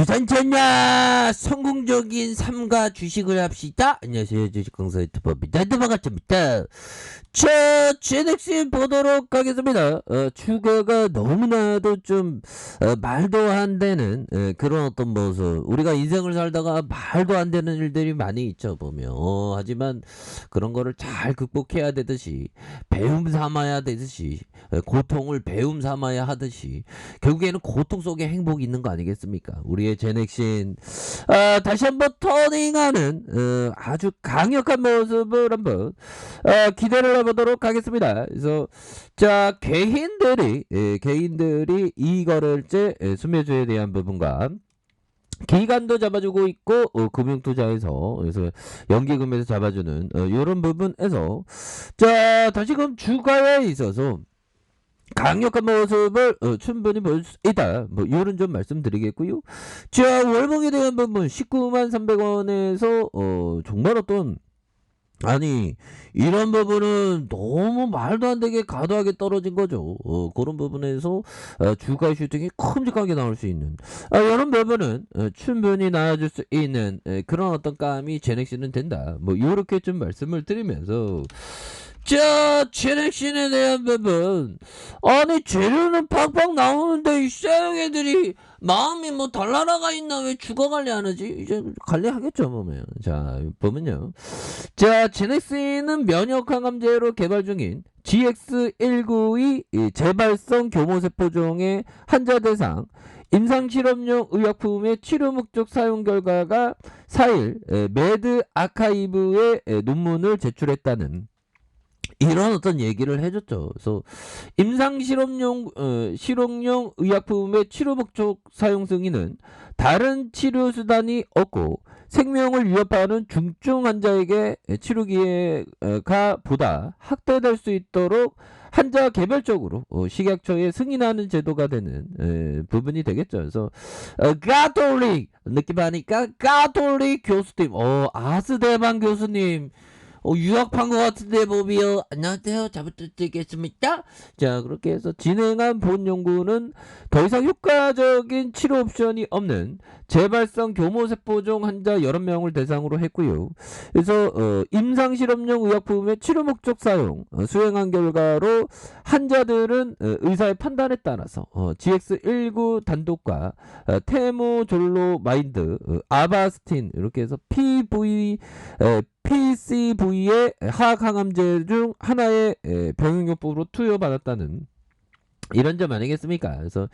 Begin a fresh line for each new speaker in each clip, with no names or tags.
주산전야 성공적인 삶과 주식을 합시다. 안녕하세요 주식강사 유튜버입니다. 네, 반갑습니다. 자, 제넥신 보도록 하겠습니다. 어, 주가가 너무나도 좀 어, 말도 안 되는 에, 그런 어떤 모습. 우리가 인생을 살다가 말도 안 되는 일들이 많이 있죠 보면. 어, 하지만 그런 거를 잘 극복해야 되듯이 배움 삼아야 되듯이 에, 고통을 배움 삼아야 하듯이 결국에는 고통 속에 행복이 있는 거 아니겠습니까? 우리 의 제넥신 아, 다시 한번 터닝하는 어, 아주 강력한 모습을 한번 어, 기대를 해보도록 하겠습니다. 그래서 자 개인들이 예, 개인들이 이거를제 예, 수매주에 대한 부분과 기간도 잡아주고 있고 어, 금융투자에서 그래서 연기금에서 잡아주는 어, 이런 부분에서 자 다시금 주가에 있어서 강력한 모습을 어, 충분히 볼 수 있다. 뭐 이런 좀 말씀드리겠고요. 자 월봉에 대한 부분 19만 300원에서 어, 정말 어떤 아니 이런 부분은 너무 말도 안 되게 과도하게 떨어진 거죠. 어, 그런 부분에서 어, 주가 슈팅이 큼직하게 나올 수 있는 아, 이런 부분은 어, 충분히 나와줄 수 있는 에, 그런 어떤 감이 제넥시는 된다. 뭐 이렇게 좀 말씀을 드리면서 자 제넥신에 대한 부분. 아니 재료는 팍팍 나오는데 이쌍 애들이 마음이 뭐 달나라가 있나 왜 주거 관리 안 하지 이제 관리하겠죠 보면. 자 보면요. 자 제넥신은 면역 항암제로 개발 중인 GX192 재발성 교모세포종의 환자 대상 임상실험용 의약품의 치료 목적 사용 결과가 4일 매드 아카이브에 에, 논문을 제출했다는 이런 어떤 얘기를 해줬죠. 그래서 임상 실험용 어, 실험용 의약품의 치료 목적 사용 승인은 다른 치료 수단이 없고 생명을 위협하는 중증 환자에게 치료 기회가 보다 확대될 수 있도록 환자 개별적으로 어, 식약처에 승인하는 제도가 되는 에, 부분이 되겠죠. 그래서 어, 가톨릭 느낌 하니까 가톨릭 교수님, 어 아스데반 교수님. 어, 유학판 것 같은데 보비요. 안녕하세요. 잘 부탁드리겠습니다. 자, 그렇게 해서 진행한 본 연구는 더 이상 효과적인 치료 옵션이 없는 재발성 교모세포종 환자 여러 명을 대상으로 했고요. 그래서 어, 임상 실험용 의약품의 치료 목적 사용 어, 수행한 결과로 환자들은 어, 의사의 판단에 따라서 어, GX19 단독과 어, 테모졸로 마인드, 어, 아바스틴 이렇게 해서 PV 에, PCV의 화학항암제 중 하나의 에, 병용요법으로 투여받았다는 이런 점 아니겠습니까? 그래서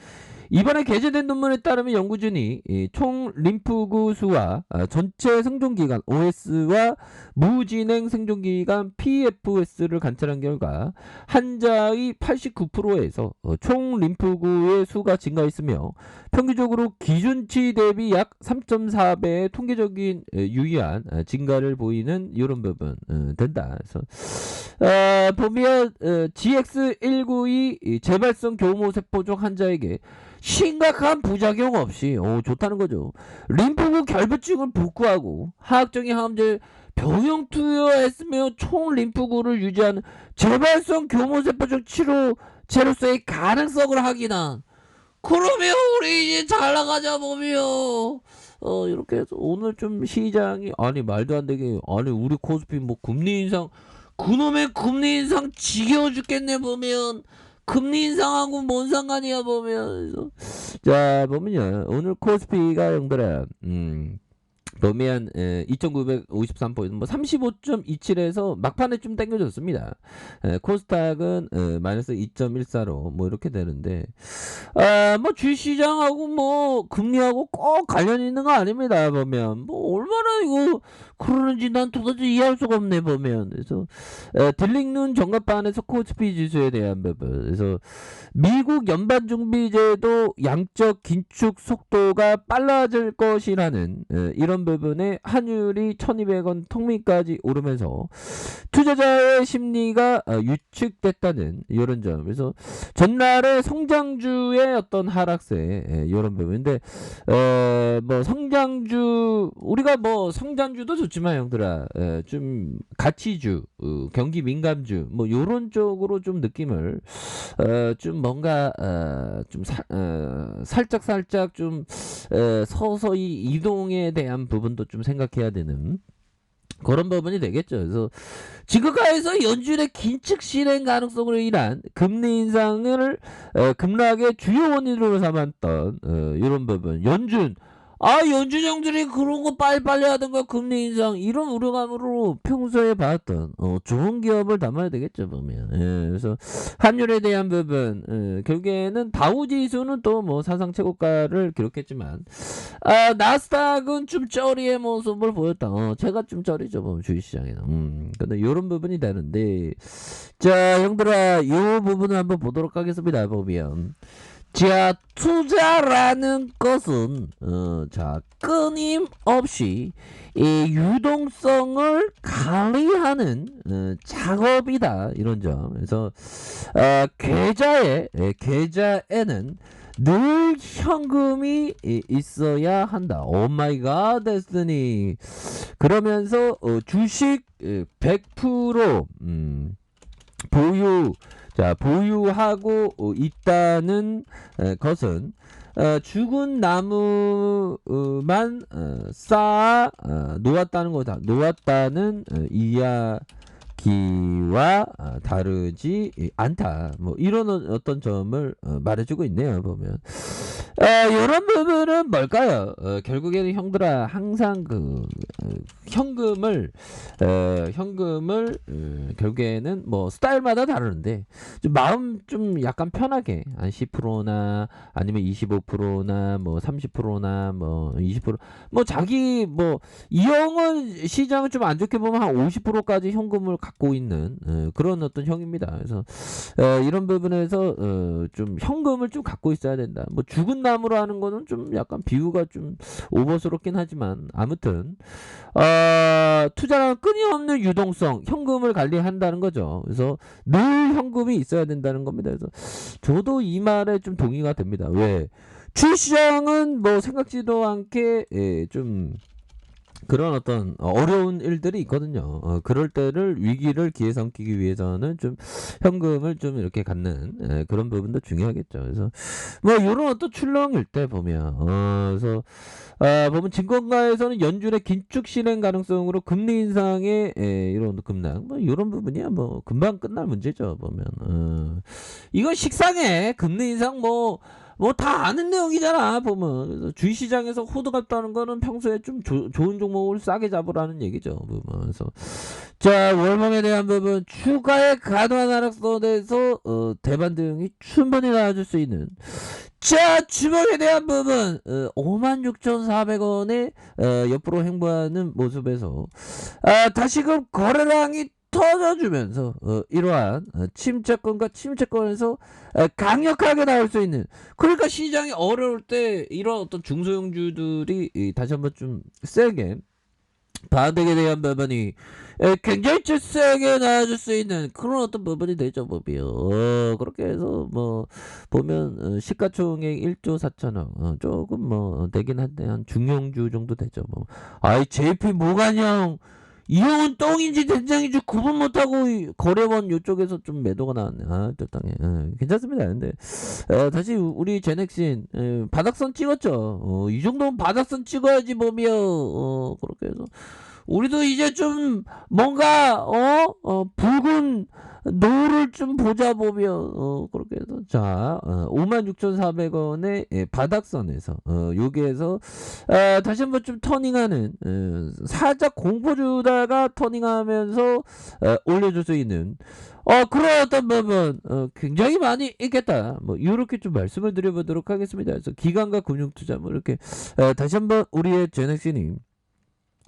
이번에 게재된 논문에 따르면 연구진이 이총 림프구 수와 아, 전체 생존기간 OS와 무진행 생존기간 PFS를 관찰한 결과 환자의 89%에서 어, 총 림프구의 수가 증가했으며 평균적으로 기준치 대비 약 3.4배의 통계적인 에, 유의한 아, 증가를 보이는 이런 부분 어, 된다. 그래서 어, 보면 어, GX192 재발성 교모세포종 환자에게 심각한 부작용 없이 오, 좋다는 거죠. 림프구 결부증을 복구하고 화학적인 항암제 병용 투여했으며 총 림프구를 유지하는 재발성 교모세포종 치료 제로서의 가능성을 확인한 그러면 우리 이제 잘 나가자 보면 어 이렇게 해서 오늘 좀 시장이 아니 말도 안 되게 아니 우리 코스피 뭐 금리 인상 그놈의 금리 인상 지겨워 죽겠네 보면 금리 인상하고 뭔 상관이야 보면 자 보면요. 오늘 코스피가 형들아 음 보면 2,953포인트 뭐 35.27에서 막판에 좀 당겨졌습니다. 에, 코스닥은 에, 마이너스 2.14로 뭐 이렇게 되는데 아 뭐 주시장하고 뭐 금리하고 꼭 관련 있는 거 아닙니다. 보면 뭐 얼마나 이거 그러는지 난 도대체 이해할 수가 없네 보면 그래서 에, 딜링눈 정갑반에서 코스피 지수에 대한 부분 그래서 미국 연방준비제도 양적 긴축 속도가 빨라질 것이라는 에, 이런 부분에 환율이 1200원 통미까지 오르면서 투자자의 심리가 어, 유축됐다는 이런 점. 그래서 전날에 성장주의 어떤 하락세 에, 이런 부분인데 어, 뭐 성장주 우리가 뭐 성장주도 좋지만 형들아 에, 좀 가치주 어, 경기 민감주 뭐 요런 쪽으로 좀 느낌을 어, 좀 뭔가 어, 좀 사, 어, 살짝 살짝 좀 어, 서서히 이동에 대한 부분도 좀 생각해야 되는 그런 부분이 되겠죠. 그래서 지금가에서 연준의 긴축 실행 가능성으로 인한 금리 인상을 어, 급락의 주요 원인으로 삼았던 어, 이런 부분. 연준 아 연준 형들이 그런 거 빨리빨리 하던 가 금리 인상 이런 우려감으로 평소에 봤던 어, 좋은 기업을 담아야 되겠죠 보면. 예, 그래서 환율에 대한 부분 어, 결국에는 다우 지수는 또 뭐 사상 최고가를 기록했지만 아, 나스닥은 좀 쩌리의 모습을 보였다. 어, 제가 좀 쩌리죠, 보면 주식시장에는. 음, 근데 이런 부분이 되는데, 자, 형들아, 이 부분을 한번 보도록 하겠습니다, 보면. 자, 투자라는 것은, 어, 자, 끊임없이 이 유동성을 관리하는 어, 작업이다. 이런 점. 그래서, 어, 계좌에, 예, 계좌에는 늘 현금이 이- 있어야 한다. 오 마이 갓 데스니. 그러면서 어, 주식 예, 100% 음, 보유 자 보유하고 어, 있다는 에, 것은 어, 죽은 나무만 어, 쌓아 어, 놓았다는 거다. 놓았다는 어, 이야 기와 어, 다르지 않다. 뭐 이런 어- 어떤 점을 어, 말해주고 있네요. 보면 어, 이런 부분은 뭘까요? 어, 결국에는 형들아 항상 그 어, 현금을 어, 현금을 어, 결국에는 뭐 스타일마다 다르는데 좀 마음 좀 약간 편하게 한 10%나 아니면 25%나 뭐 30%나 뭐 20%뭐 자기 뭐 이형은 시장을 좀 안 좋게 보면 한 50%까지 현금을 갖고 있는 어, 그런 어떤 형입니다. 그래서 어, 이런 부분에서 어, 좀 현금을 좀 갖고 있어야 된다. 뭐 죽은 나무로 하는 거는 좀 약간 비유가 좀 오버스럽긴 하지만 아무튼 어, 투자는 끊임없는 유동성, 현금을 관리한다는 거죠. 그래서 늘 현금이 있어야 된다는 겁니다. 그래서 저도 이 말에 좀 동의가 됩니다. 왜? 주시장은 뭐 생각지도 않게 예, 좀 그런 어떤 어려운 일들이 있거든요. 어, 그럴 때를 위기를 기회 삼기기 위해서는 좀 현금을 좀 이렇게 갖는 예, 그런 부분도 중요하겠죠. 그래서 뭐 이런 어떤 출렁일 때 보면 어, 그래서 아, 보면 증권가에서는 연준의 긴축 실행 가능성으로 금리 인상의 예, 이런 급락 뭐 이런 부분이야 뭐 금방 끝날 문제죠 보면 어. 이건 식상해 금리 인상 뭐 뭐 다 아는 내용이잖아 보면. 그래서 주식시장에서 호드갑 다는 거는 평소에 좀 조- 좋은 종목을 싸게 잡으라는 얘기죠 보면. 그래서 자 월봉에 대한 부분 추가의 가능한 하락선에서 어, 대반 대응이 충분히 나와줄 수 있는. 자 주목에 대한 부분 어, 56,400원에 어, 옆으로 행보하는 모습에서. 아, 다시금 거래량이 터져주면서 어, 이러한 어, 침체권과 침체권에서 어, 강력하게 나올 수 있는. 그러니까 시장이 어려울 때 이런 어떤 중소형주들이 이, 다시 한번 좀 세게 반등에 대한 에, 굉장히 좀 세게 나와줄 수 있는 그런 어떤 부분이 되죠 법이요. 어, 그렇게 해서 뭐 보면 어, 시가총액 1조 4천억 어, 조금 뭐 되긴 한데 한 중형주 정도 되죠 뭐. 아이 JP 뭐가냥 이 형은 똥인지 된장인지 구분 못하고 이 거래원 요쪽에서 좀 매도가 나왔네. 아 적당해 어, 괜찮습니다. 근데 어, 다시 우- 우리 제넥신 에, 바닥선 찍었죠. 어, 이 정도면 바닥선 찍어야지 몸이요. 어, 그렇게 해서 우리도 이제 좀 뭔가 어, 어 붉은 노를 좀 보자 보면 어 그렇게 해서 자 어, 56,400원의 예, 바닥선에서 어 여기에서 어, 다시 한번 좀 터닝하는 어, 살짝 공포 주다가 터닝하면서 어, 올려줄 수 있는 어 그런 어떤 부분 어, 굉장히 많이 있겠다. 뭐 이렇게 좀 말씀을 드려보도록 하겠습니다. 그래서 기관과 금융 투자 뭐 이렇게 어, 다시 한번 우리의 제넥신이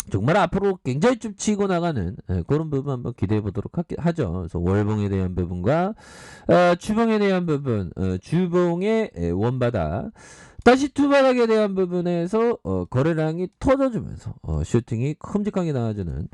정말 앞으로 굉장히 좀 치고 나가는 예, 그런 부분 한번 기대해 보도록 하, 하죠. 그래서 월봉에 대한 부분과 어, 주봉에 대한 부분, 어, 주봉의 예, 원바닥, 다시 투바닥에 대한 부분에서 어, 거래량이 터져주면서 어, 슈팅이 큼직하게 나와주는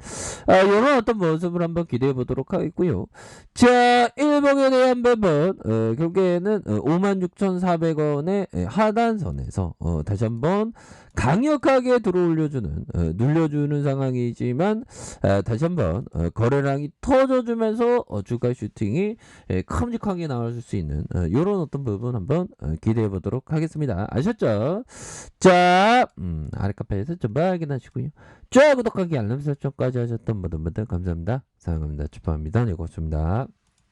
아, 이런 어떤 모습을 한번 기대해 보도록 하겠고요. 자, 일봉에 대한 부분 어, 결국에는 어, 56,400원의 하단선에서 어, 다시 한번 강력하게 들어올려주는 어, 눌려주는 상황이지만 아, 다시 한번 어, 거래량이 터져주면서 어, 주가 슈팅이 예, 큼직하게 나올 수 있는 이런 어떤 부분 한번 어, 기대해 보도록 하겠습니다. 아셨죠? 자, 음, 아래 카페에서 좀 확인하시고요. 좋아요, 구독하기, 알람 설정까지 하셨던 모든 분들 감사합니다. 사랑합니다. 축하합니다. 네, 고맙습니다.